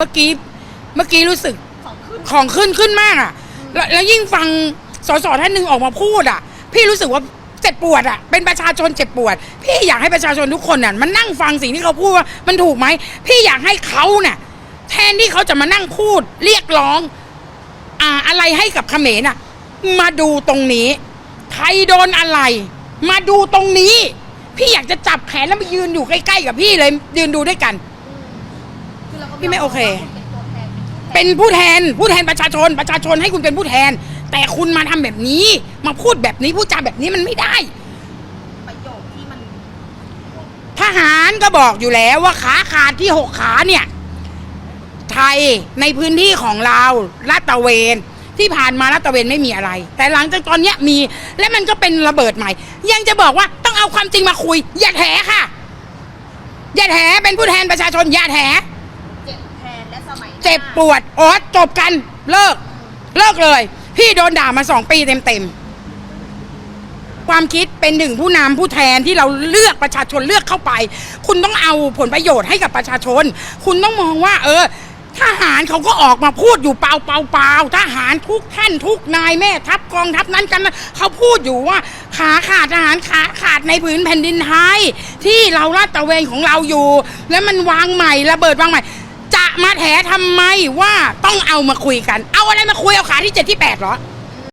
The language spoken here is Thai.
เมื่อกี้เมื่อกี้รู้สึกของขึ้นของขึ้นขึ้นมากอะแล้วแล้วยิ่งฟังสสท่านหนึ่งออกมาพูดอะ พี่รู้สึกว่าเจ็บปวดอะ เป็นประชาชนเจ็บปวด พี่อยากให้ประชาชนทุกคนน่ะมันนั่งฟังสิ่งที่เขาพูดว่ามันถูกไหมพี่อยากให้เขาเนี่ยแทนที่เขาจะมานั่งพูด เรียกร้อง อ่าอะไรให้กับเขมรน่ะ มาดูตรงนี้ ใครโดนอะไร มาดูตรงนี้ พี่อยากจะจับแขนแล้วมายืนอยู่ใกล้ๆกับพี่เลยยืนดูด้วยกันคือเราก็ พี่ไม่โอเคว่าณเป็นตัวแทนเป็นผู้แทนเป็นผู้แทนผู้แทนประชาชนประชาชนให้คุณเป็นผู้แทน แต่คุณมาทำแบบนี้ มาพูดแบบนี้พูดจาแบบนี้มันไม่ได้ประโยคที่มันทหารก็บอกอยู่แล้วว่าขาขาดที่หกขาเนี่ย ไทยในพื้นที่ของเราลาดตระเวน ที่ผ่านมาลาดตระเวนไม่มีอะไร แต่หลังจากตอนเนี้ยมี และมันก็เป็นระเบิดใหม่ ยังจะบอกว่าต้องเอาความจริงมาคุย อย่าแถค่ะ อย่าแถเป็นผู้แทนประชาชนอย่าแถ เจ็บปวดอ๋อจบกัน เลิก เลิกเลย พี่โดนด่ามาสองปีเต็มๆ ความคิดเป็นหนึ่งผู้นำผู้แทนที่เราเลือกประชาชนเลือกเข้าไป คุณต้องเอาผลประโยชน์ให้กับประชาชน คุณต้องมองว่า เออทหารเขาก็ออกมาพูดอยู่เปล่าเปล่าเปล่าทหารทุกท่านทุกนายแม่ทัพกองทัพนั้นกันนะเขาพูดอยู่ว่าขาขาดทหารขาขาดในผืนแผ่นดินไทยที่เราลาดตระเวนของเราอยู่ แล้วมันวางใหม่ระเบิดวางใหม่ มาแถทำไมว่าต้องเอามาคุยกัน เอาอะไรมาคุยเอาขาที่เจ็ดที่แปดเหรอ